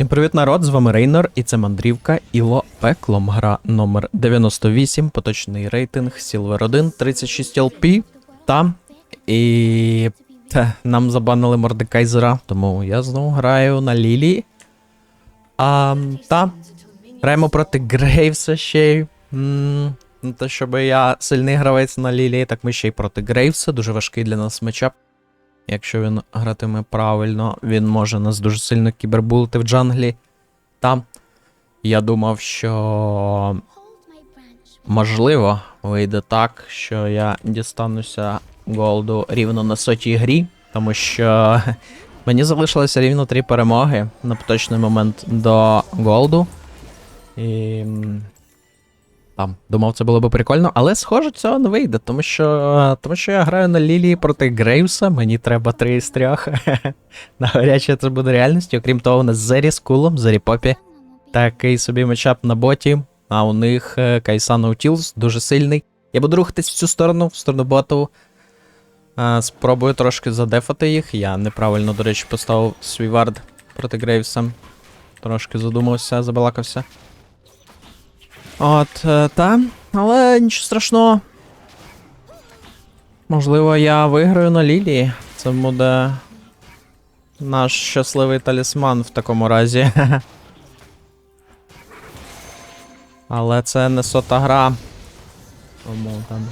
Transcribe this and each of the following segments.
Всім привіт, народ! З вами Рейнор, і це мандрівка Іло Пеклом. Гра номер 98, поточний рейтинг Silver 1, 36 LP. Та і та, нам забанили Мордекайзера, тому я знову граю на Лілі. А, та граємо проти Грейвса ще й. Не те, щоб я сильний гравець на Лілі, так ми ще й проти Грейвса, дуже важкий для нас мечап. Якщо він гратиме правильно, він може нас дуже сильно кібербулити в джанглі. Там я думав, що можливо вийде так, що я дістануся голду рівно на сотій грі, тому що мені залишилося рівно три перемоги на поточний момент до голду. І. Там, думав, це було б прикольно, але схоже, цього не вийде, тому що, тому що я граю на Лілії проти Грейвса, мені треба три з трьох. Навряд чи це буде реальністю. Окрім того, у нас Зері з кулом, Зері Попі. Такий собі мечап на боті, а у них е, Кайсан Наутілс дуже сильний. Я буду рухатись в цю сторону, в сторону боту. Е, Спробую трошки задефати їх. Я неправильно, до речі, поставив свій вард проти Грейвса. Трошки задумався, забалакався. От, е, та, але нічого страшного. Можливо, я виграю на Лілії. Це буде наш щасливий талісман в такому разі. Але це не сота гра. Тому там.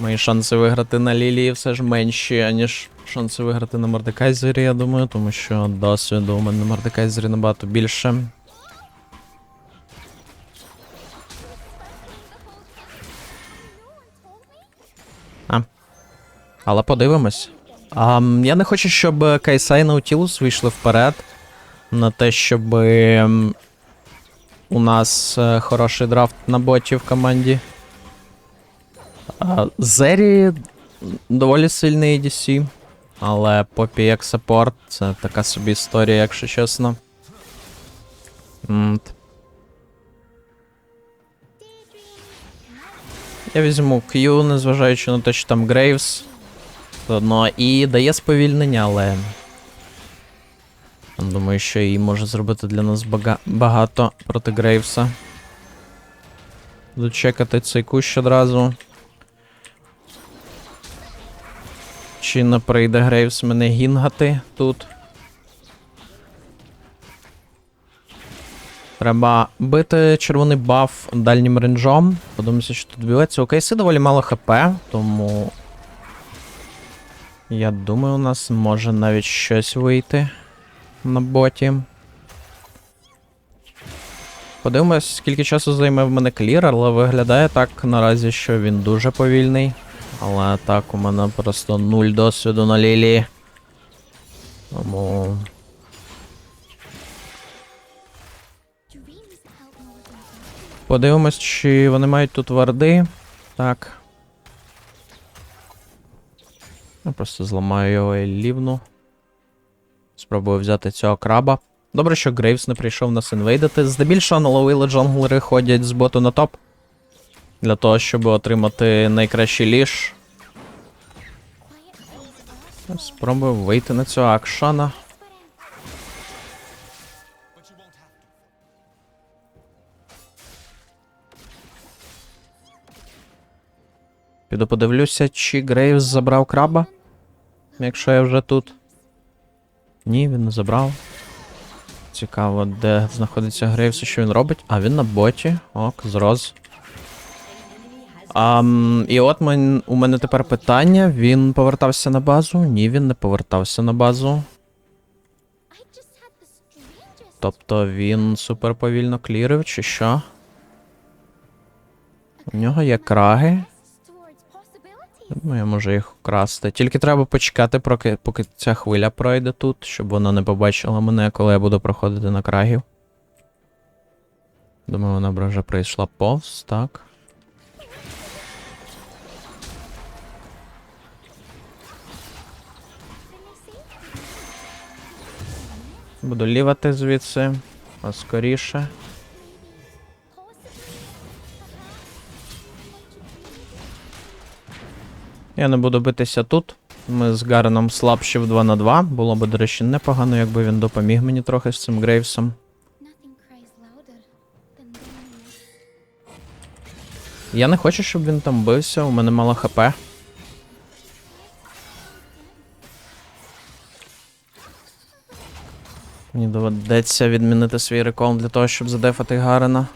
Мої шанси виграти на Лілії все ж менші, аніж шанси виграти на Мордекайзері, я думаю, тому що досвіду у мене на Мордекайзері набагато більше. Але подивимось. А, я не хочу, щоб Кайсай і Наутілус вийшли вперед. На те, щоб у нас е, хороший драфт на боті в команді. А, Зері доволі сильний ADC, але Попі як саппорт це така собі історія, якщо чесно. Я візьму Q, незважаючи на те, що там Грейвс. Одно і дає сповільнення, але. Думаю, що її може зробити для нас бага- багато проти Грейвса. Буду чекати цей кущ одразу. Чи не прийде Грейвс мене гінгати тут? Треба бити червоний баф дальнім ренджом. Подивимося, що тут б'ється. У Кейси доволі мало хп, тому. Я думаю, у нас може навіть щось вийти на боті. Подивимось, скільки часу займе в мене клір, але виглядає так наразі, що він дуже повільний. Але так, у мене просто нуль досвіду на лілії. Тому. Подивимось, чи вони мають тут варди. Так. Я просто зламаю його і лівну. Спробую взяти цього краба. Добре, що Грейвс не прийшов нас інвейдити. Здебільшого на ловили джанглери ходять з боту на топ. Для того, щоб отримати найкращий ліж. Спробую вийти на цього акшана. Піду подивлюся, чи Грейвс забрав краба. Якщо я вже тут. Ні, він не забрав. Цікаво, де знаходиться Грейвс і що він робить. А, він на боті. Ок, зроз. Ам, і от мен, у мене тепер питання: він повертався на базу? Ні, він не повертався на базу. Тобто він супер повільно клірив, чи що? У нього є краги. Ну, я можу їх вкрасти. Тільки треба почекати, поки, поки ця хвиля пройде тут, щоб вона не побачила мене, коли я буду проходити на крагів. Думаю, вона вже прийшла повз, так. Буду лівати звідси. А скоріше. Я не буду битися тут. Ми з Гареном слабші в 2 на 2. Було б, до речі, непогано, якби він допоміг мені трохи з цим Грейвсом. Я не хочу, щоб він там бився, у мене мало хп. Мені доведеться відмінити свій рекол для того, щоб задефати Гарена.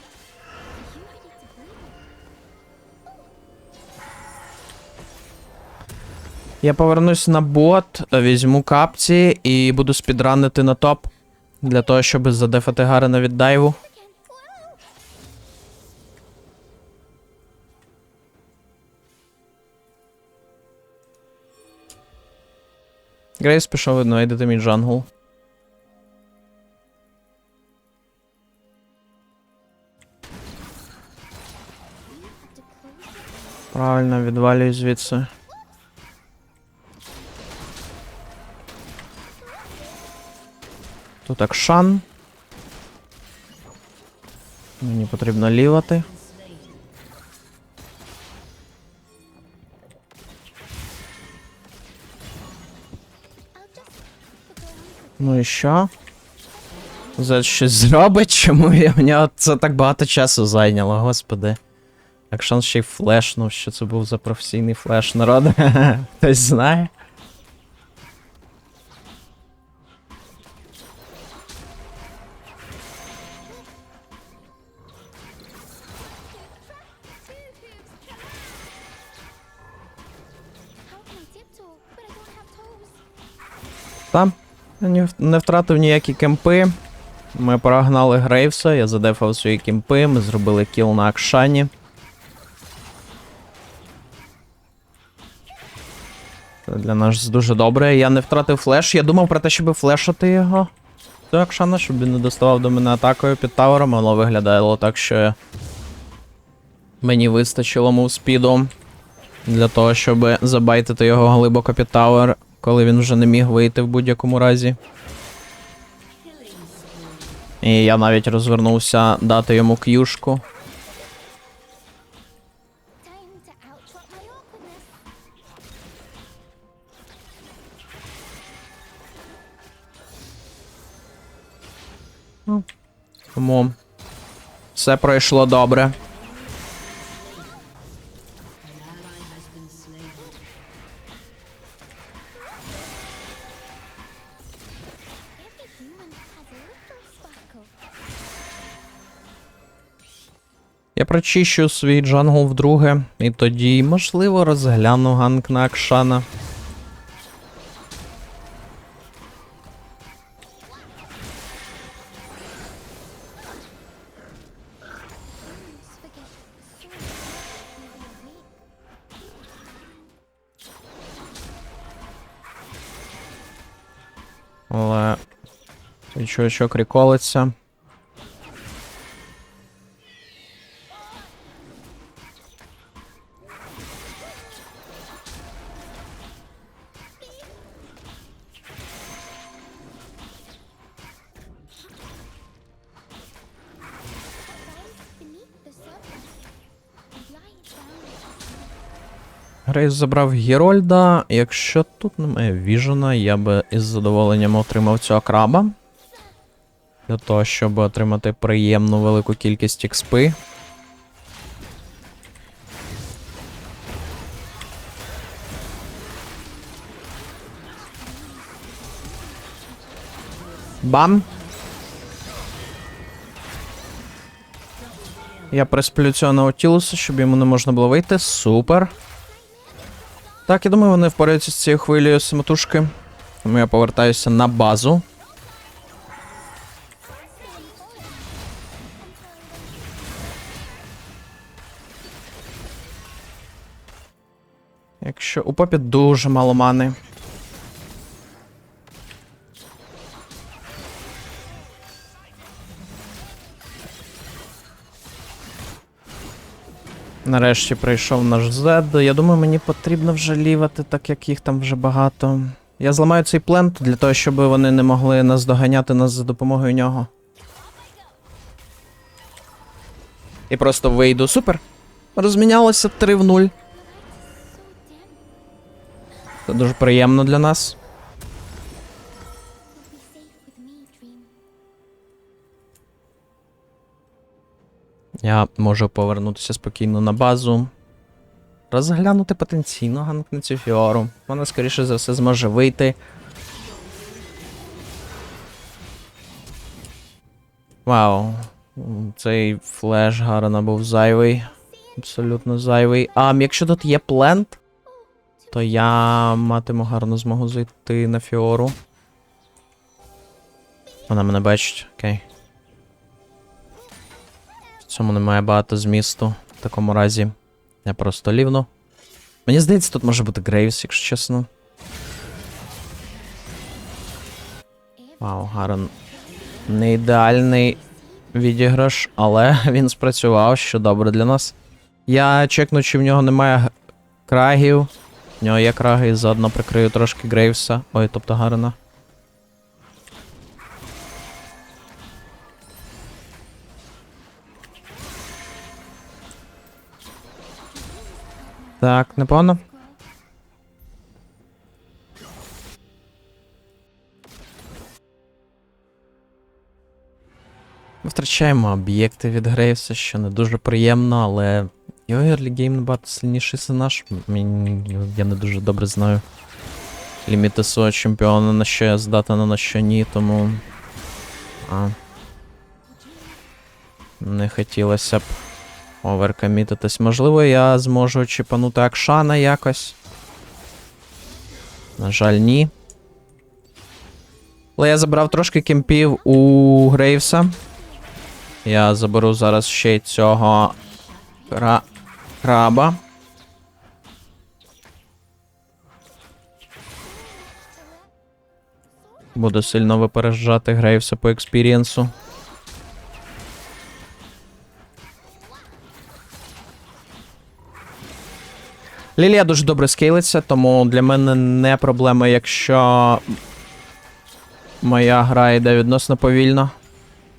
Я повернусь на бот, візьму капці і буду спідранити на топ. Для того, щоб задефати Гарена від дайву. Грейс пішов видно, йдете мій джангл. Правильно, відвалюй звідси. Тут Акшан. Мені потрібно лівати. Ну і що? За щось зробить, чому я в це так багато часу зайняло, господи. Акшан ще й флешнув, що це був за професійний флеш народ. Хтось знає. Не втратив ніякі кемпи. Ми прогнали Грейвса, я задефав свої кемпи, ми зробили кіл на Акшані. Це для нас дуже добре. Я не втратив флеш. Я думав про те, щоб флешати його. До Акшана, щоб він не доставав до мене атакою під тавером, але виглядало так, що мені вистачило мов спіду для того, щоб забайтити його глибоко під тавер, коли він вже не міг вийти в будь-якому разі. І я навіть розвернувся дати йому к'юшку. Awkwardness. Тому все пройшло добре. Я прочищу свій джангл вдруге, і тоді, можливо, розгляну ганк на Акшана. Але. Чувачок ріколиться. Грейс забрав Герольда. Якщо тут немає віжена, я би із задоволенням отримав цього краба. Для того, щоб отримати приємну велику кількість експи. Бам! Я присплю цього Наутілуса, щоб йому не можна було вийти. Супер. Так, я думаю, вони впораються з цією хвилею самотужки. Тому я повертаюся на базу. Якщо у попі дуже мало мани. Нарешті прийшов наш зед. Я думаю, мені потрібно вже лівати, так як їх там вже багато. Я зламаю цей плент для того, щоб вони не могли нас доганяти нас за допомогою нього. І просто вийду. Супер. Розмінялося 3 в 0. Це дуже приємно для нас. Я можу повернутися спокійно на базу. Розглянути потенційно ганк на цю фіору. Вона, скоріше за все, зможе вийти. Вау. Цей флеш Гарена був зайвий. Абсолютно зайвий. А якщо тут є плент, то я матиму гарну змогу зайти на фіору. Вона мене бачить, окей. В цьому немає багато змісту. В такому разі я просто лівну. Мені здається, тут може бути Грейвс, якщо чесно. Вау, Гарен. Не ідеальний відіграш, але він спрацював, що добре для нас. Я чекну, чи в нього немає крагів. В нього є краги, і заодно прикрию трошки Грейвса. Ой, тобто Гарена. Так, непогано. Ми втрачаємо об'єкти від Грейвса, що не дуже приємно, але його early гейм набагато сильніший за наш. Я не дуже добре знаю ліміти свого чемпіона, на що я здатен, на що ні, тому. А. Не хотілося б оверкомітитись. Можливо, я зможу чіпанути Акшана якось. На жаль, ні. Але я забрав трошки кемпів у Грейвса. Я заберу зараз ще й цього кра... краба. Буду сильно випереджати Грейвса по експірієнсу. Лілія дуже добре скейлиться, тому для мене не проблема, якщо моя гра йде відносно повільно.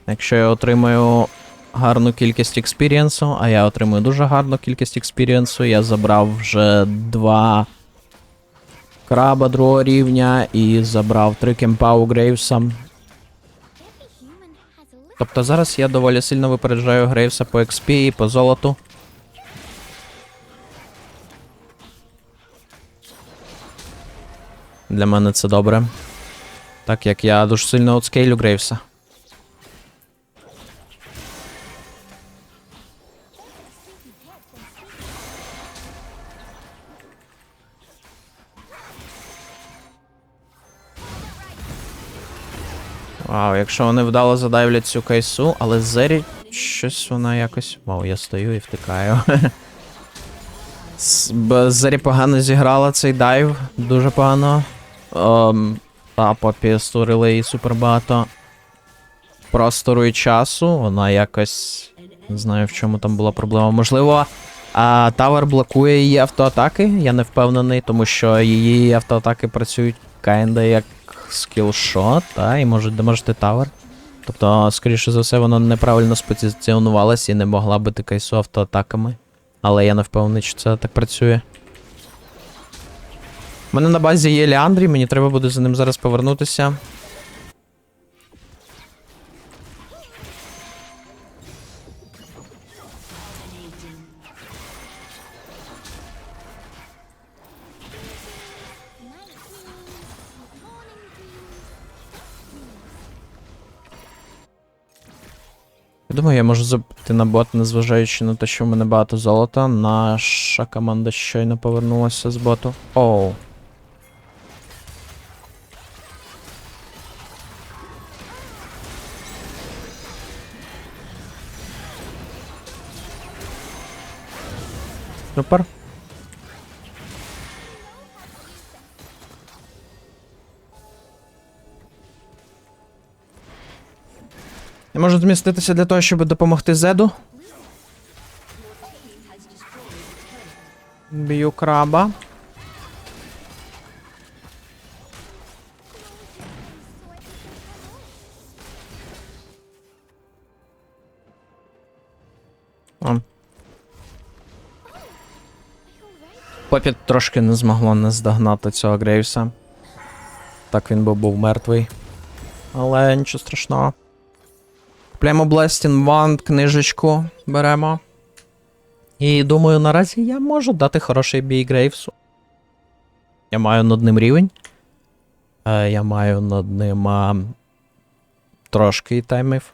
Якщо я отримаю гарну кількість експірієнсу, а я отримую дуже гарну кількість експірієнсу, я забрав вже два краба другого рівня і забрав три кемпа у Грейвса. Тобто зараз я доволі сильно випереджаю Грейвса по XP і по золоту. Для мене це добре. Так як я дуже сильно отскейлю Грейвса. Вау, якщо вони вдало задавлять цю кайсу, але Зері щось вона якось. Вау, я стою і втикаю. Зері погано зіграла цей дайв, дуже погано. Ем, та попі створили їй супер багато простору і часу. Вона якось. Не знаю, в чому там була проблема. Можливо, а Тавер блокує її автоатаки. Я не впевнений, тому що її автоатаки працюють кайнда як скілшот, та, і можуть дамажити тавер. Тобто, скоріше за все, вона неправильно спозиціонувалась і не могла бити кайсу автоатаками. Але я не впевнений, чи це так працює. У мене на базі є Ліандрі, мені треба буде за ним зараз повернутися. Я думаю, я можу забити на бот, незважаючи на те, що в мене багато золота. Наша команда щойно повернулася з боту. Оу. Супер. Я можу зміститися для того, щоб допомогти Зеду. Б'ю краба. Alright? Трошки не змогло наздогнати цього Грейвса. Так він би був мертвий. Але нічого страшного. Купляємо Blasting Wand, книжечку беремо. І думаю, наразі я можу дати хороший бій Грейвсу. Я маю над ним рівень. Е, я маю над ним а, трошки таймів.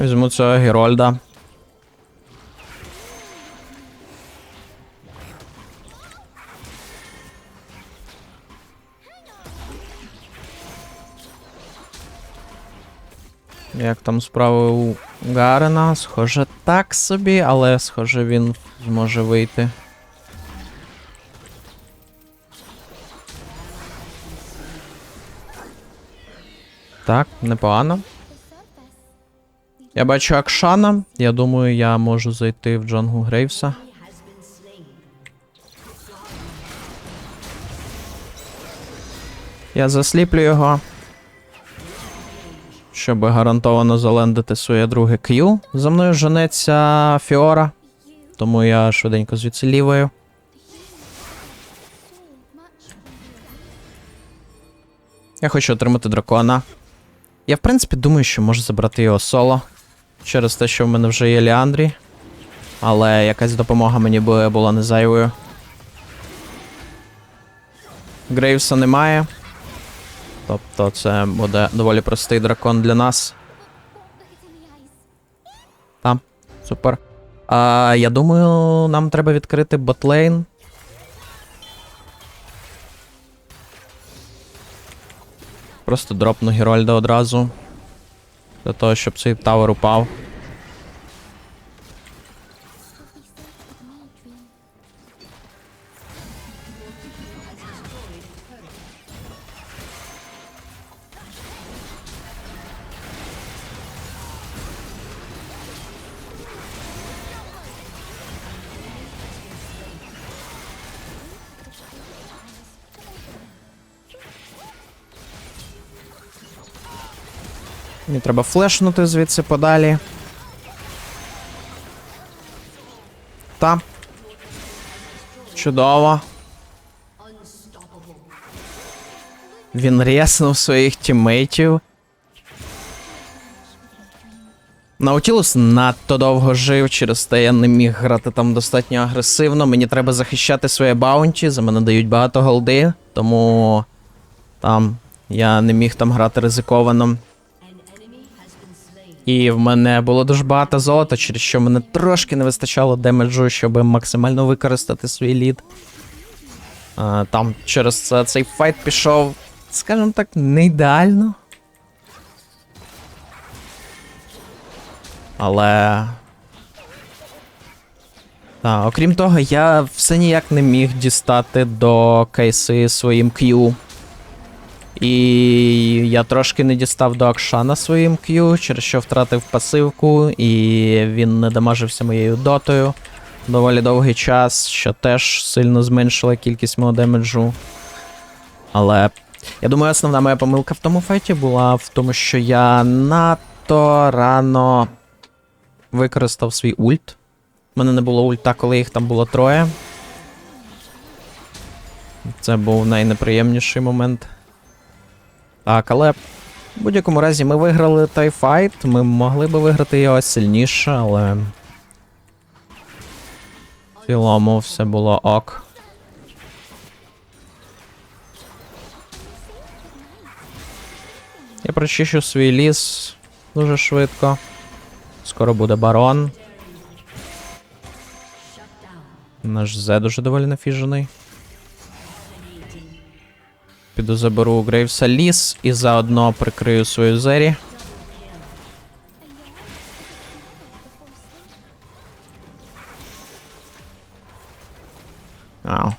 Візьму цього Герольда. Як там справи у Гарена? Схоже, так собі, але схоже він зможе вийти. Так, непогано. Я бачу Акшана. Я думаю, я можу зайти в джангу Грейвса. Я засліплю його. Щоб гарантовано залендити своє друге Q. За мною женеться Фіора. Тому я швиденько звідси лівою. Я хочу отримати дракона. Я, в принципі, думаю, що можу забрати його соло. Через те, що в мене вже є Ліандрі. Але якась допомога мені би була не зайвою. Грейвса немає. Тобто це буде доволі простий дракон для нас. Там. Супер. А, я думаю, нам треба відкрити ботлейн. Просто дропну Герольда одразу. Для того, щоб цей тавер упав. Мені треба флешнути звідси подалі. Та. Чудово. Він рєснув своїх тіммейтів. Наутілус надто довго жив, через те я не міг грати там достатньо агресивно. Мені треба захищати своє баунті, за мене дають багато голди, тому там я не міг там грати ризиковано. І в мене було дуже багато золота, через що мене трошки не вистачало демеджу, щоб максимально використати свій лід. А, там через це цей файт пішов, скажімо так, не ідеально. Але. Так, окрім того, я все ніяк не міг дістати до кейси своїм Q. І я трошки не дістав до Акшана своїм Q, через що втратив пасивку, і він не дамажився моєю дотою доволі довгий час, що теж сильно зменшила кількість мого демеджу. Але я думаю, основна моя помилка в тому файті була в тому, що я надто рано використав свій ульт. У мене не було ульта, коли їх там було троє. Це був найнеприємніший момент. Так, але в будь-якому разі ми виграли той файт. Ми могли би виграти його сильніше, але. В цілому все було ок. Я прочищу свій ліс дуже швидко. Скоро буде барон. Наш Зе дуже доволі нафіжений. Піду заберу у Грейвса ліс і заодно прикрию свою зері. Ау.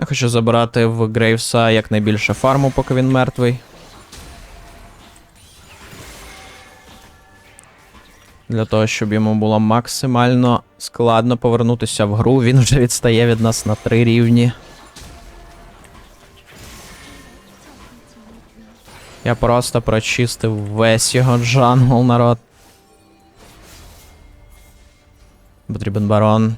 Я хочу забрати в Грейвса якнайбільше фарму, поки він мертвий. Для того, щоб йому було максимально складно повернутися в гру. Він вже відстає від нас на три рівні. Я просто прочистив весь його джангл, народ. Потрібен барон.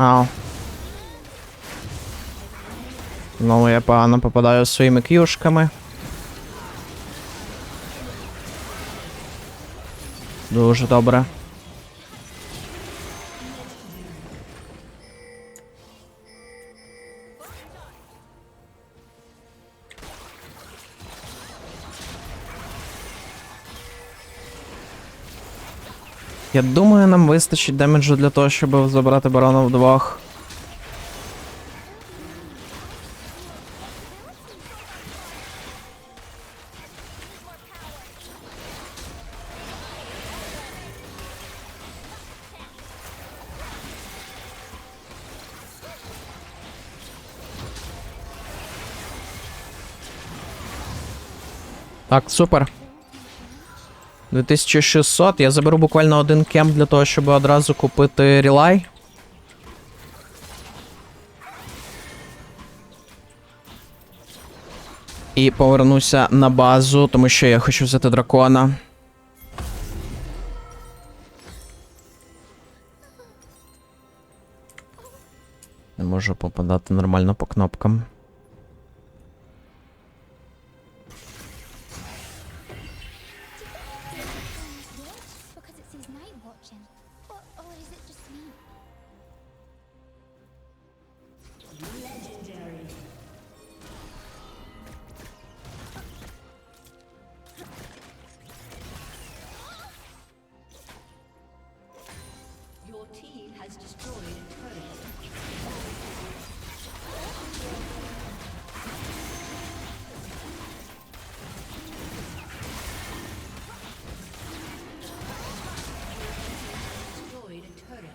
Ау. Знову я погано попадаю своїми к'юшками. Дуже добре. Я думаю, нам вистачить демеджу для того, щоб забрати барона вдвох. Так, супер. 2600. Я заберу буквально один кемп для того, щоб одразу купити релай. І повернуся на базу, тому що я хочу взяти дракона. Не можу попадати нормально по кнопкам.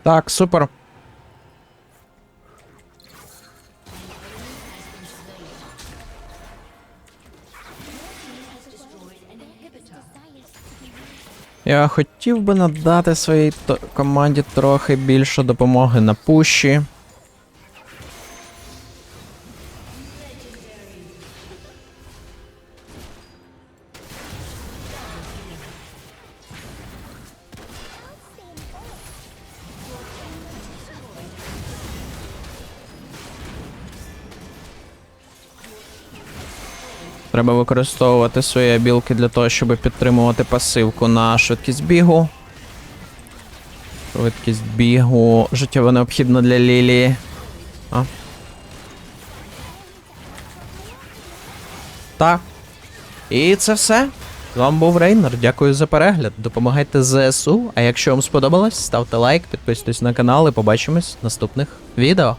Так, супер. Я хотів би надати своїй команді трохи більше допомоги на пуші. Треба використовувати свої білки для того, щоб підтримувати пасивку на швидкість бігу. Швидкість бігу життєво необхідна для Лілії. А? Так. І це все. З вами був Рейнер. Дякую за перегляд. Допомагайте ЗСУ. А якщо вам сподобалось, ставте лайк, підписуйтесь на канал і побачимось в наступних відео.